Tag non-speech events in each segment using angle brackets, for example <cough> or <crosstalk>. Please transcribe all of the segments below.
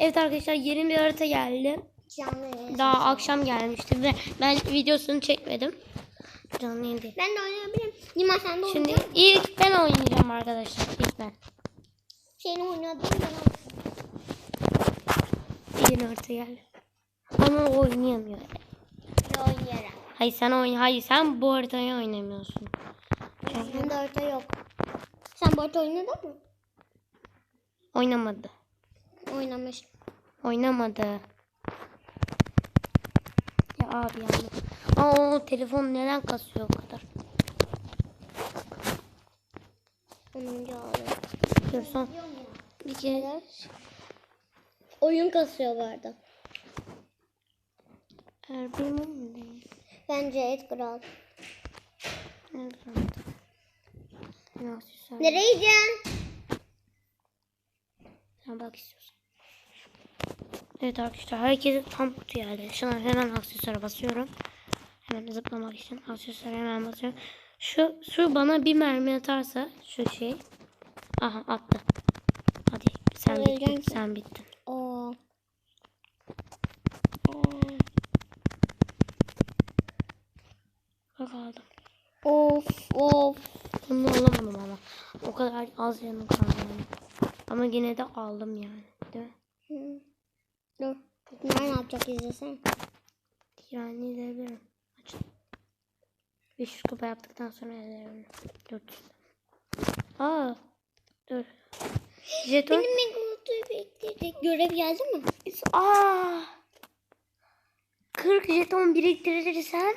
Evet arkadaşlar yeni bir harita geldi. Canlı. Daha akşam gelmişti ve ben videosunu çekmedim. Canlı yayın değil. Ben de oynayabilirim. Nima sen de Şimdi oynayacak ilk ben oynayacağım arkadaşlar. İlk ben. Seni oynadım ben. Yeni harita geldi. Ama oynayamıyor. Ne oynayarım. Hayır sen oyn hayır sen bu haritayı oynamıyorsun. Bende harita yok. Sen bu harita oynadın mı? Oynamadı. Oynamış. Oynamadı. Ya abi ya. Aa o telefon neden kasıyor o kadar? Onuncu aldı. Dur son. Bir kere. Oyun kasıyor bu arada. Değil. Bence Edgar al. Nereye gideceksin? Sen bak istiyorsan. Evet arkadaşlar herkes tam kutu geldi. Şu an hemen aksesuara basıyorum. Hemen zıplamak için aksesuara hemen basıyorum. Şu, şu bana bir mermi atarsa şu şey. Aha attı. Hadi sen Öleceksin bittin. ki. Sen bittin. Oo. Bak aldım. Of of. Bunu alamadım ama. O kadar az yanım kaldı. Ama yine de aldım yani. Değil mi? Hı. Dur. Ne yapacak izlesene. Yani izleyebilirim. Aç. 500 kupa yaptıktan sonra izleyebilirim. 400. Aa. Dur. Jeton. Benim Megalodon'u bekleyecek. Görev geldi mi? Aa. 40 jeton biriktirirsen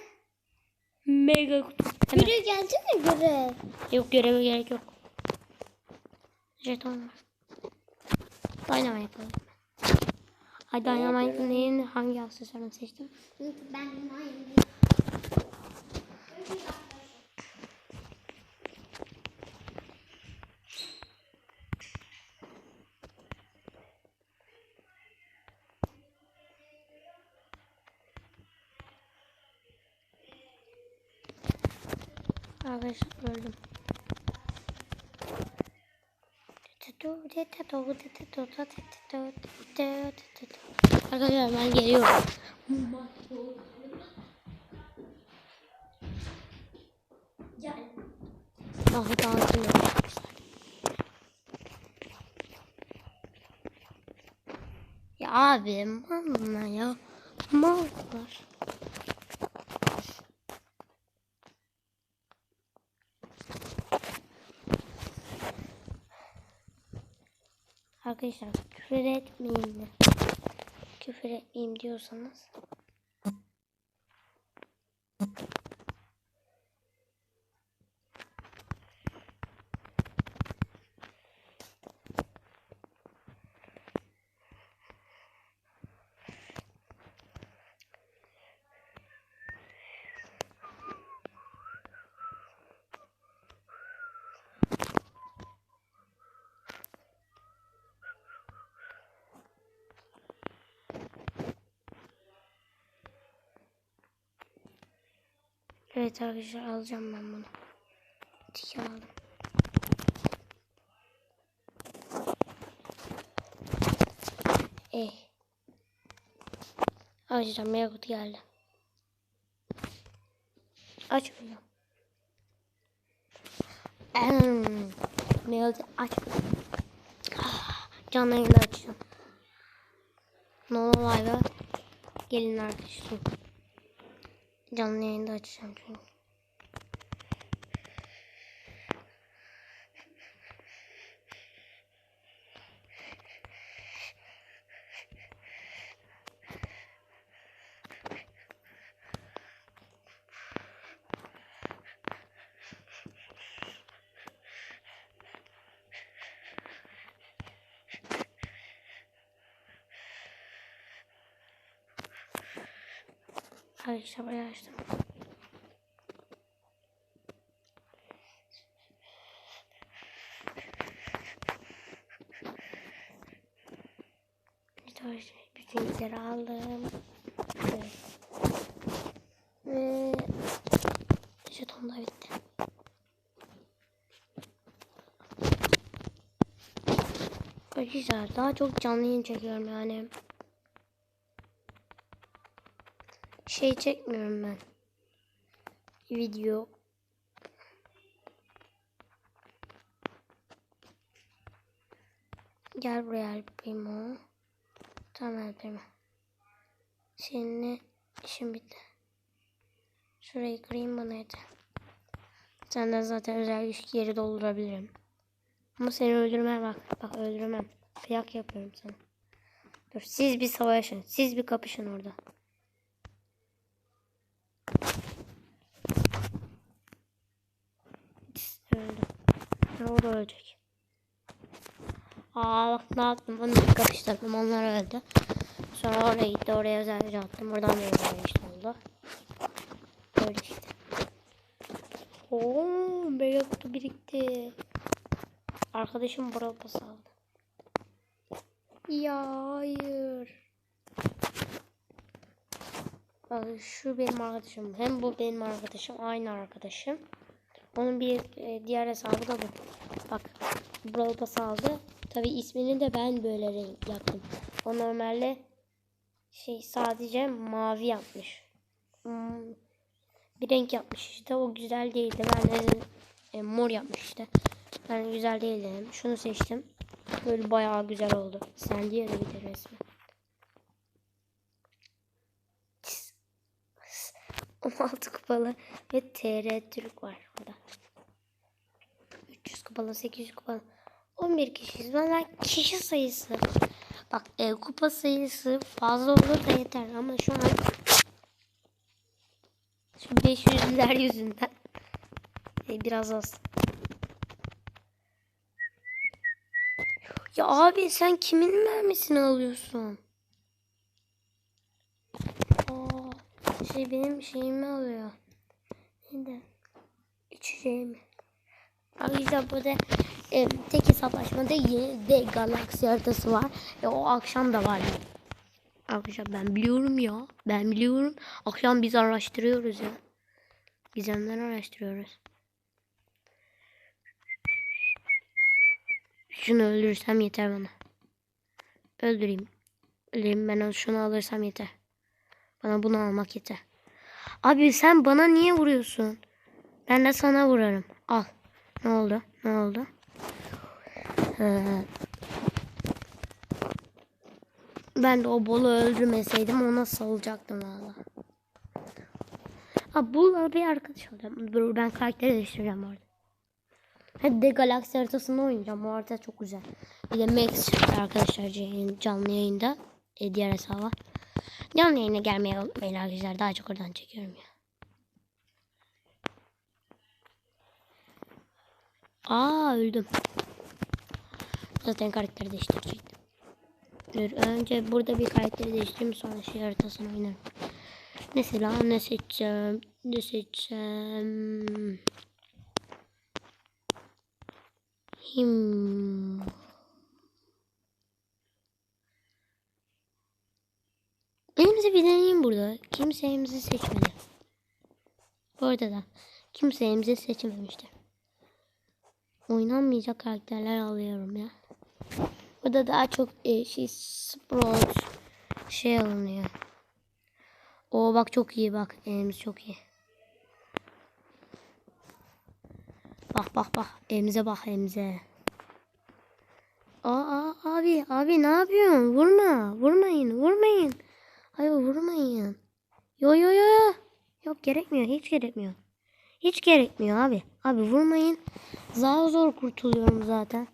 mega kutu. Hemen. Görev geldi mi görev? Yok göreve gerek yok. Jeton var. Dynamite yapalım. Ay Dynamite'ın neyin hangi aksesuarını seçtim? Ben. Arkadaşlar öldüm. Arkadaşlar ben geliyorum. Ah dansım yok. Ya abi mal ya. Mallar. Arkadaşlar küfür etmeyin de. Küfür etmeyeyim diyorsanız. Evet arkadaşlar alacağım ben bunu. Tiki aldım. Eh. Açacağım mega kutu geldi. Açmıyor. Mega kutu aç. Ah, Canlı yayında açacağım. Normal live'a gelin arkadaşlar. 两年的奖金 Arkadaşlar bayağı açtım. Şey, bütün yükleri aldım. Evet. Ve jeton da bitti. Arkadaşlar daha çok canlı yayın çekiyorum yani. Şey çekmiyorum ben. Video. Gel buraya El Primo. Tamam El Primo. Seninle işim bitti. Şurayı kırayım bana yeter. Senden zaten özel güç yeri doldurabilirim. Ama seni öldürmem bak. Bak öldürmem. Kıyak yapıyorum sana. Dur siz bir savaşın. Siz bir kapışın orada. Öldü. Ha, o da ölecek. Aa bak ne yaptım. Onu bir kapıştırdım. Onlar öldü. Sonra oraya gitti. Oraya özelce attım. Oradan da özel işte oldu. Böyle işte. Oo, böyle kutu birikti. Arkadaşım Brawl Pass aldı. Ya hayır. Şu benim arkadaşım. Hem bu benim arkadaşım. Aynı arkadaşım. Onun bir e, diğer hesabı da bu. Bak Brawl Pass aldı. Tabi ismini de ben böyle renk yaptım. O normalde şey sadece mavi yapmış. Hmm, bir renk yapmış işte. O güzel değildi. Ben de e, mor yapmış işte. Ben güzel değil dedim. Şunu seçtim. Böyle bayağı güzel oldu. Sen diye de bir resmi. 16 <laughs> kupalı ve TR Türk var. 300 kupalı, 800 kupalı. 11 kişiyiz. Bana kişi sayısı. Bak e, kupa sayısı fazla olur da yeter ama şu an şu 500'ler yüzünden <laughs> e, biraz az. Ya abi sen kimin mermisini alıyorsun? Aa, şey benim şeyimi alıyor. Neydi? İçeceğimi. Arkadaşlar burada e, tek hesaplaşmada yeni de galaksi haritası var. E, o akşam da var. Arkadaşlar ben biliyorum ya. Ben biliyorum. Akşam biz araştırıyoruz ya. Gizemden araştırıyoruz. Şunu öldürürsem yeter bana. Öldüreyim. Öldüreyim ben şunu alırsam yeter. Bana bunu almak yeter. Abi sen bana niye vuruyorsun? Ben de sana vurarım. Al. Ne oldu? Ne oldu? Ee, ben de o bolu öldürmeseydim ona salacaktım valla. Ha bu bir arkadaş olacağım. Dur ben karakteri değiştireceğim orada. Hadi de galaksi haritasında oynayacağım. O harita çok güzel. Bir de Max çıktı arkadaşlar canlı yayında. E, diğer hesaba. Canlı yayına gelmeye unutmayın arkadaşlar. Daha çok oradan çekiyorum ya. Aa öldüm. Zaten karakteri değiştirecektim. Dur önce burada bir karakteri değiştireyim sonra şey haritasını oynarım. Mesela ne seçeceğim? Ne seçeceğim? Hmm. Elimizi bir deneyeyim burada. Kimse elimizi seçmedi. Bu arada da kimse elimizi seçmemişti. Oynanmayacak karakterler alıyorum ya. Burada daha çok e, şey Sprout şey alınıyor. O bak çok iyi bak. Elimiz çok iyi. Bak bak bak. Elimize bak elimize. Aa abi abi ne yapıyorsun? Vurma. Vurmayın. Vurmayın. Hayır vurmayın. Yo yo yo. Yok gerekmiyor. Hiç gerekmiyor. Hiç gerekmiyor abi. Abi vurmayın. Zar zor kurtuluyorum zaten.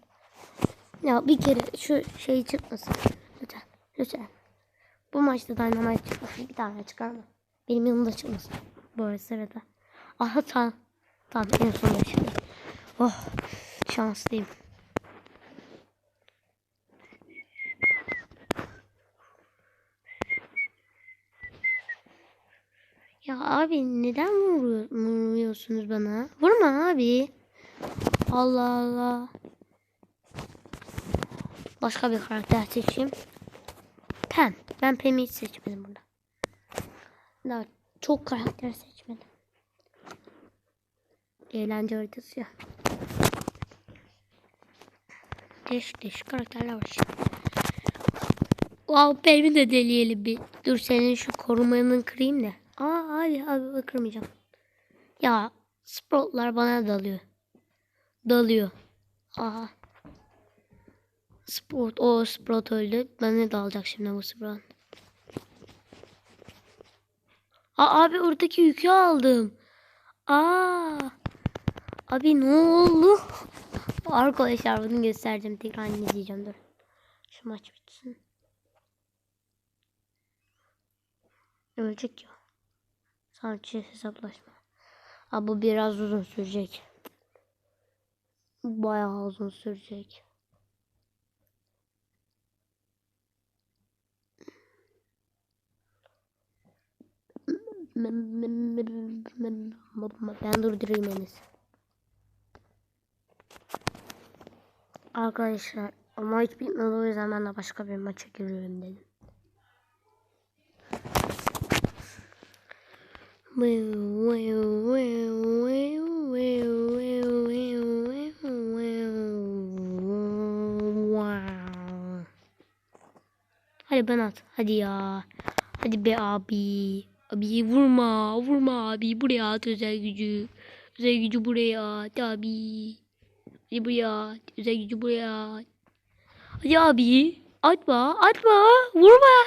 Ya bir kere şu şey çıkmasın. Lütfen. Lütfen. Bu maçta Dynamite çıkmasın. Bir tane çıkarma. Benim yanımda çıkmasın. Bu arada sırada. Aha tamam. Tamam en sonunda çıktı. Oh şanslıyım. Ya abi neden vuruyor, vuruyorsunuz bana? Vurma abi. Allah Allah. Başka bir karakter seçeyim. Pem. Ben Pem'i hiç seçmedim burada. Daha çok karakter seçmedim. Eğlence haritası ya. Değişik değişik karakterler var şimdi. Wow Pervin de deneyelim bir. Dur senin şu korumanın kırayım da. Aa hadi abi kırmayacağım. Ya Sproutlar bana dalıyor. Dalıyor. Aha. Sprout. O Sprout öldü. Ben ne dalacak şimdi bu Sprout. Aa abi oradaki yükü aldım. Aa. Abi ne oldu? Arkadaşlar bunu göstereceğim. Tekrar izleyeceğim. Dur. Şu maç bitsin. Ölecek ya. Sanki hesaplaşma. Abi bu biraz uzun sürecek. Bayağı uzun sürecek. Ben durdurayım en. Arkadaşlar ama hiç bitmedi o yüzden ben de başka bir maça giriyorum dedim. Hadi ben at. Hadi ya. Hadi be abi. Abi vurma. Vurma abi. Buraya at özel gücü. Özel gücü buraya at abi. Hadi buraya at. Özel gücü buraya at. Hadi abi. Atma. Atma. Vurma.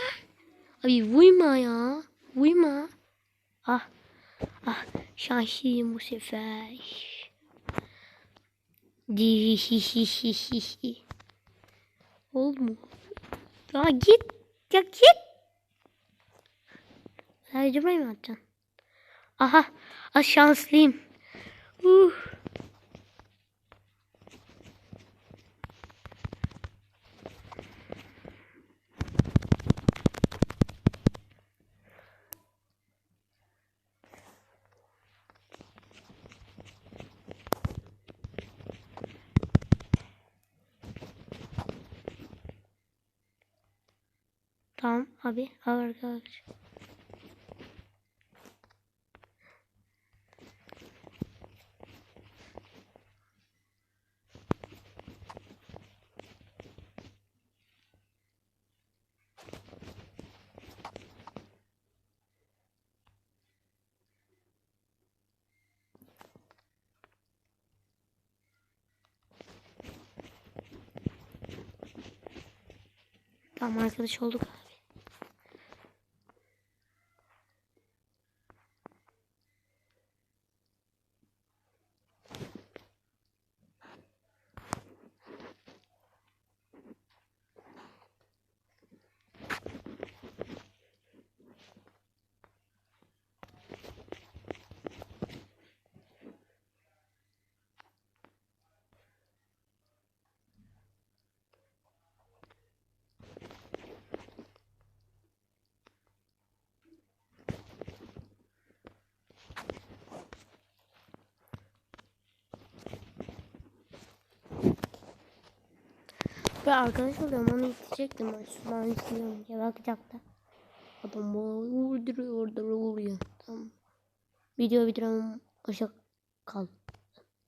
Abi vurma ya. Vurma. Ah. Ah. Şanslıyım bu sefer. Dihihihihihi. Mu? Ya git. Ya git. Buraya mı atacaksın? Aha. Ah şanslıyım. Uh. Tamam abi. Al arkadaş. Tamam arkadaş olduk Ve arkadaş oluyorum onu isteyecektim. Ben şu an istiyorum diye bakacaktı. Adam vurduruyor orada vuruyor. Tamam. Video bitirelim. Hoşça kal.